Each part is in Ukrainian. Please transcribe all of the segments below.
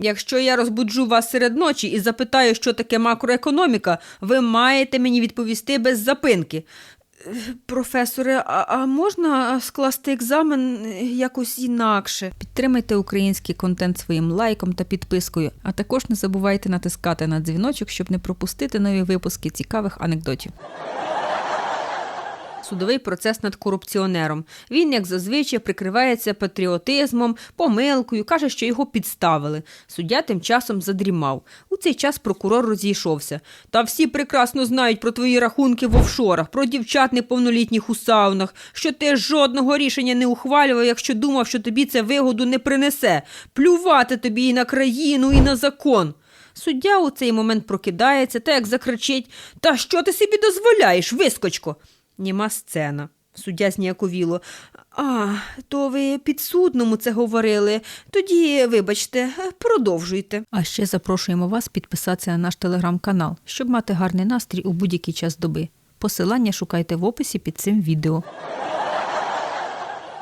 Якщо я розбуджу вас серед ночі і запитаю, що таке макроекономіка, ви маєте мені відповісти без запинки. Професоре, а, а можна скласти екзамен якось інакше? Підтримайте український контент своїм лайком та підпискою, а також не забувайте натискати на дзвіночок, щоб не пропустити нові випуски цікавих анекдотів. Судовий процес над корупціонером. Він, як зазвичай, прикривається патріотизмом, помилкою, каже, що його підставили. Суддя тим часом задрімав. У цей час прокурор розійшовся. Та всі прекрасно знають про твої рахунки в офшорах, про дівчат неповнолітніх у саунах, що ти жодного рішення не ухвалював, якщо думав, що тобі це вигоду не принесе. Плювати тобі і на країну, і на закон. Суддя у цей момент прокидається та як закричить Та що ти собі дозволяєш, вискочко? Німа сцена. Суддя зніяковіло. А, то ви підсудному це говорили. Тоді, вибачте, продовжуйте. А ще запрошуємо вас підписатися на наш телеграм-канал, щоб мати гарний настрій у будь-який час доби. Посилання шукайте в описі під цим відео.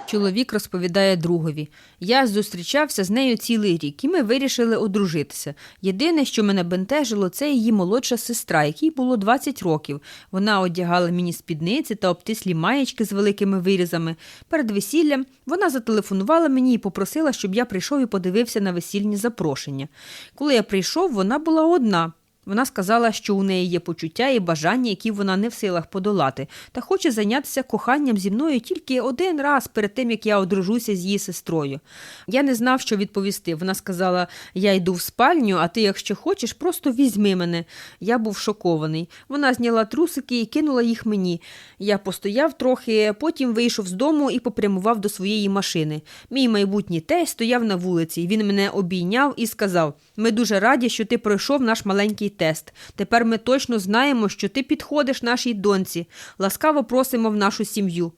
Чоловік розповідає другові: Я зустрічався з нею цілий рік, і ми вирішили одружитися. Єдине, що мене бентежило, це її молодша сестра, якій було 20 років. Вона одягала мені спідниці та обтислі маєчки з великими вирізами. Перед весіллям вона зателефонувала мені і попросила, щоб я прийшов і подивився на весільні запрошення. Коли я прийшов, вона була одна. Вона сказала, що у неї є почуття і бажання, які вона не в силах подолати, та хоче зайнятися коханням зі мною тільки один раз перед тим, як я одружуся з її сестрою. Я не знав, що відповісти. Вона сказала: Я йду в спальню, а ти, якщо хочеш, просто візьми мене. Я був шокований. Вона зняла трусики і кинула їх мені. Я постояв трохи, потім вийшов з дому і попрямував до своєї машини. Мій майбутній тесть стояв на вулиці. Він мене обійняв і сказав: Ми дуже раді, що ти пройшов наш маленький тест. Тепер ми точно знаємо, що ти підходиш нашій доньці. Ласкаво просимо в нашу сім'ю.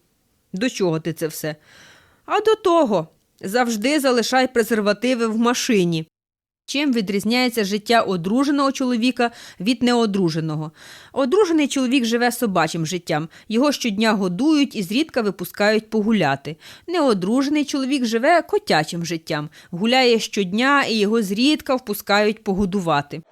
До чого ти це все? А до того. Завжди залишай презервативи в машині. Чим відрізняється життя одруженого чоловіка від неодруженого? Одружений чоловік живе собачим життям, його щодня годують і зрідка випускають погуляти. Неодружений чоловік живе котячим життям, гуляє щодня і його зрідка впускають погодувати.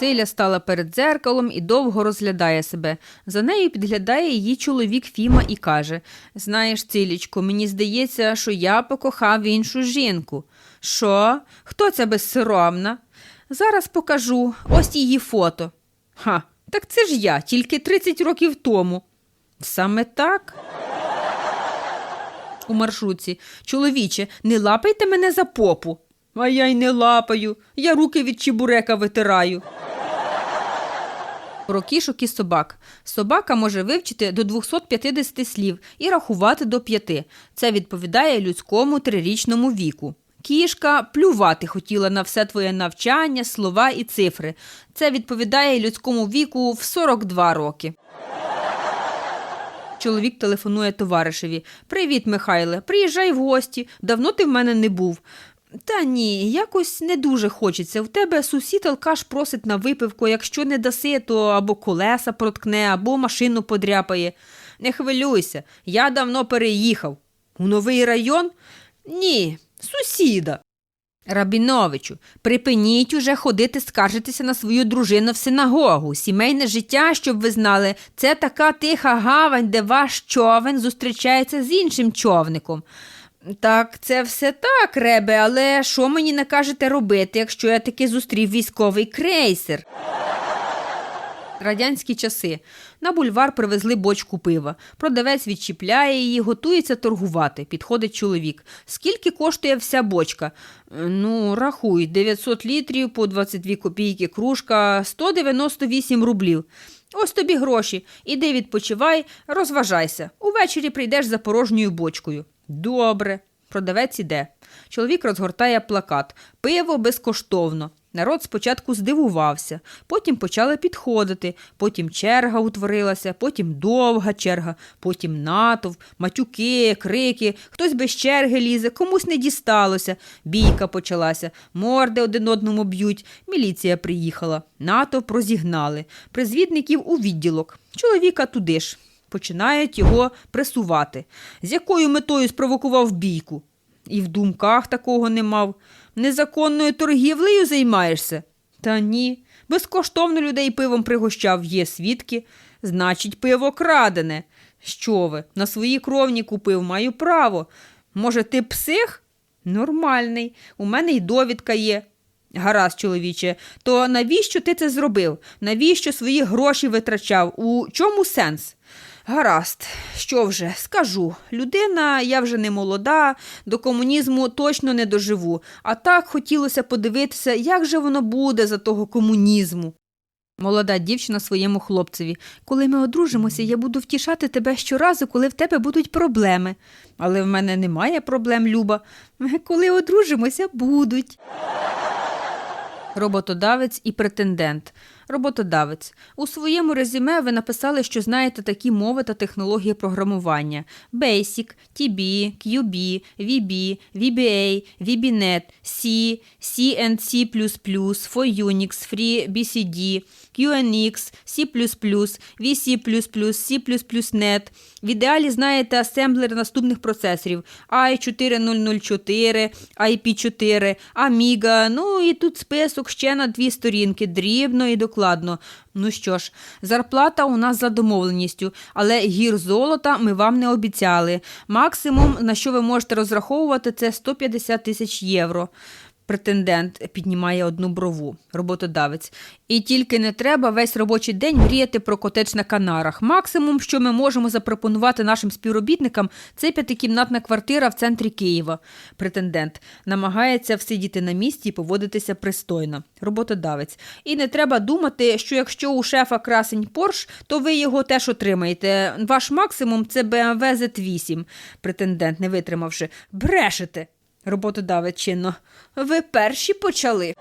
Циля стала перед дзеркалом і довго розглядає себе. За нею підглядає її чоловік Фіма і каже: Знаєш, Цилічко, мені здається, що я покохав іншу жінку. Що? Хто ця безсоромна? Зараз покажу. Ось її фото. Ха, так це ж я, тільки 30 років тому. Саме так. У маршрутці. Чоловіче, не лапайте мене за попу. А я й не лапаю. Я руки від чебурека витираю. Про кішок і собак. Собака може вивчити до 250 слів і рахувати до п'яти. Це відповідає людському трирічному віку. Кішка плювати хотіла на все твоє навчання, слова і цифри. Це відповідає людському віку в 42 роки. Чоловік телефонує товаришеві. Привіт, Михайле, приїжджай в гості. Давно ти в мене не був. Та ні, якось не дуже хочеться. В тебе сусід алкаш просить на випивку, якщо не даси, то або колеса проткне, або машину подряпає. Не хвилюйся, я давно переїхав. У новий район? Ні, сусіда. Рабіновичу, припиніть уже ходити скаржитися на свою дружину в синагогу. Сімейне життя, щоб ви знали, це така тиха гавань, де ваш човен зустрічається з іншим човником. Так, це все так, Ребе, але що мені накажете робити, якщо я таки зустрів військовий крейсер? Радянські часи. На бульвар привезли бочку пива. Продавець відчіпляє її, готується торгувати. Підходить чоловік. Скільки коштує вся бочка? «Е, Ну, рахуй, 900 літрів по 22 копійки кружка, 198 рублів. Ось тобі гроші. Іди відпочивай, розважайся. Увечері прийдеш за порожньою бочкою. Добре. Продавець іде. Чоловік розгортає плакат. Пиво безкоштовно. Народ спочатку здивувався, потім почали підходити, потім черга утворилася, потім довга черга, потім натовп, матюки, крики, хтось без черги лізе, комусь не дісталося. Бійка почалася, морди один одному б'ють, міліція приїхала, натовп розігнали, призвідників у відділок, чоловіка туди ж. Починають його пресувати. З якою метою спровокував бійку? І в думках такого не мав. Незаконною торгівлею займаєшся? Та ні. Безкоштовно людей пивом пригощав, є свідки. Значить, пиво крадене. Що ви? На своїй кровні купив, маю право. Може, ти псих? Нормальний. У мене й довідка є. Гаразд, чоловіче, то навіщо ти це зробив? Навіщо свої гроші витрачав? У чому сенс? Гаразд, що вже, скажу. Людина, я вже не молода, до комунізму точно не доживу, а так хотілося подивитися, як же воно буде за того комунізму. Молода дівчина своєму хлопцеві. Коли ми одружимося, я буду втішати тебе щоразу, коли в тебе будуть проблеми. Але в мене немає проблем, Люба. Коли одружимося, будуть. Роботодавець і претендент. Роботодавець. У своєму резюме ви написали, що знаєте такі мови та технології програмування: Basic, TB, QB, VB, VBA, VBNet, C, C and C++, for Unix, Free, BCD, QNX, C++, VC++, C++net. В ідеалі знаєте асемблери наступних процесорів i4004, IP4, Amiga, ну і тут список ще на дві сторінки, дрібно і докладно. Ну що ж, зарплата у нас за домовленістю, але гір золота ми вам не обіцяли. Максимум, на що ви можете розраховувати, це 150 тисяч євро. Претендент піднімає одну брову, роботодавець. І тільки не треба весь робочий день мріяти про котедж на Канарах. Максимум, що ми можемо запропонувати нашим співробітникам, це п'ятикімнатна квартира в центрі Києва. Претендент намагається всидіти на місці і поводитися пристойно. Роботодавець. І не треба думати, що якщо у шефа красень Порш, то ви його теж отримаєте. Ваш максимум це BMW Z8. Претендент, не витримавши. Брешете. Роботодавець чинно. Ви перші почали.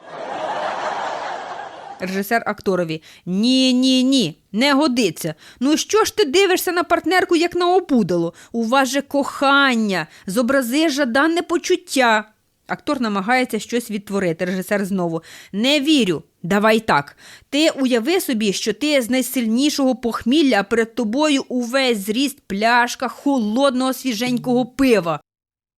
Режисер акторові. Ні, ні, ні, не годиться. Ну що ж ти дивишся на партнерку, як на опудало? У вас же кохання, зобрази жадане почуття. Актор намагається щось відтворити. Режисер знову. Не вірю. Давай так. Ти уяви собі, що ти з найсильнішого похмілля, перед тобою увесь зріст пляшка холодного свіженького пива.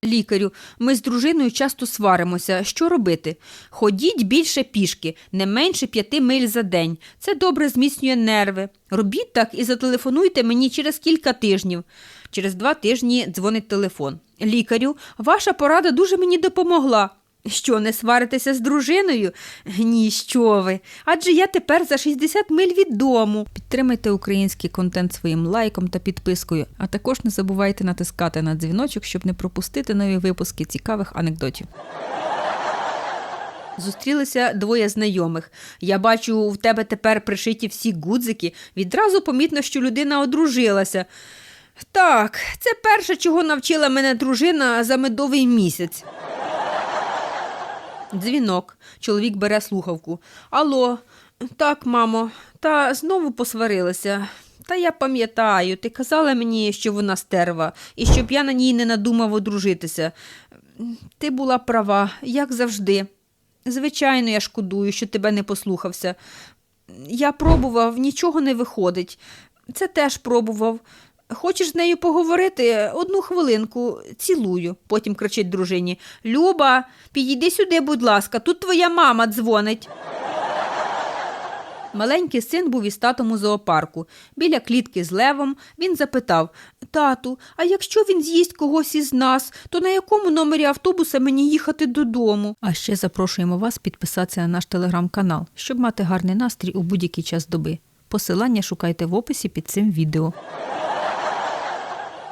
Лікарю, ми з дружиною часто сваримося. Що робити? Ходіть більше пішки, не менше п'яти миль за день. Це добре зміцнює нерви. Робіть так і зателефонуйте мені через кілька тижнів. Через два тижні дзвонить телефон. Лікарю, ваша порада дуже мені допомогла. Що, не сваритеся з дружиною? Ні, що ви. Адже я тепер за 60 миль від дому. Підтримайте український контент своїм лайком та підпискою, а також не забувайте натискати на дзвіночок, щоб не пропустити нові випуски цікавих анекдотів. Зустрілися двоє знайомих. Я бачу, в тебе тепер пришиті всі гудзики. Відразу помітно, що людина одружилася. Так, це перше, чого навчила мене дружина за медовий місяць. Дзвінок. Чоловік бере слухавку. Алло, так, мамо, та знову посварилася. Та я пам'ятаю, ти казала мені, що вона стерва, і щоб я на ній не надумав одружитися. Ти була права, як завжди. Звичайно, я шкодую, що тебе не послухався. Я пробував, нічого не виходить. Це теж пробував. Хочеш з нею поговорити? Одну хвилинку, цілую. Потім кричить дружині. Люба, підійди сюди, будь ласка, тут твоя мама дзвонить. Маленький син був із татом у зоопарку. Біля клітки з левом він запитав Тату, а якщо він з'їсть когось із нас, то на якому номері автобуса мені їхати додому? А ще запрошуємо вас підписатися на наш телеграм-канал, щоб мати гарний настрій у будь-який час доби. Посилання шукайте в описі під цим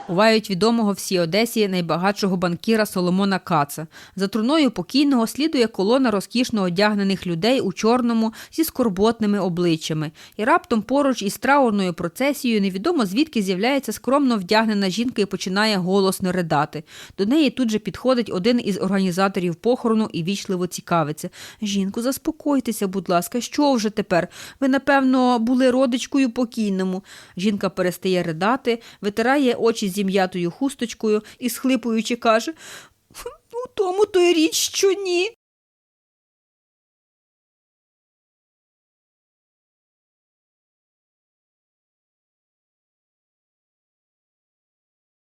відео.Увають відомого всій Одесі найбагатшого банкіра Соломона Каца. За труною покійного слідує колона розкішно одягнених людей у чорному зі скорботними обличчями. І раптом поруч із траурною процесією невідомо звідки з'являється скромно вдягнена жінка і починає голосно ридати. До неї тут же підходить один із організаторів похорону і вічливо цікавиться. Жінку, заспокойтеся, будь ласка, що вже тепер? Ви, напевно, були родичкою покійному. Жінка перестає ридати, витирає очі зім'ятою хусточкою і, схлипуючи, каже: У тому то річ, що ні.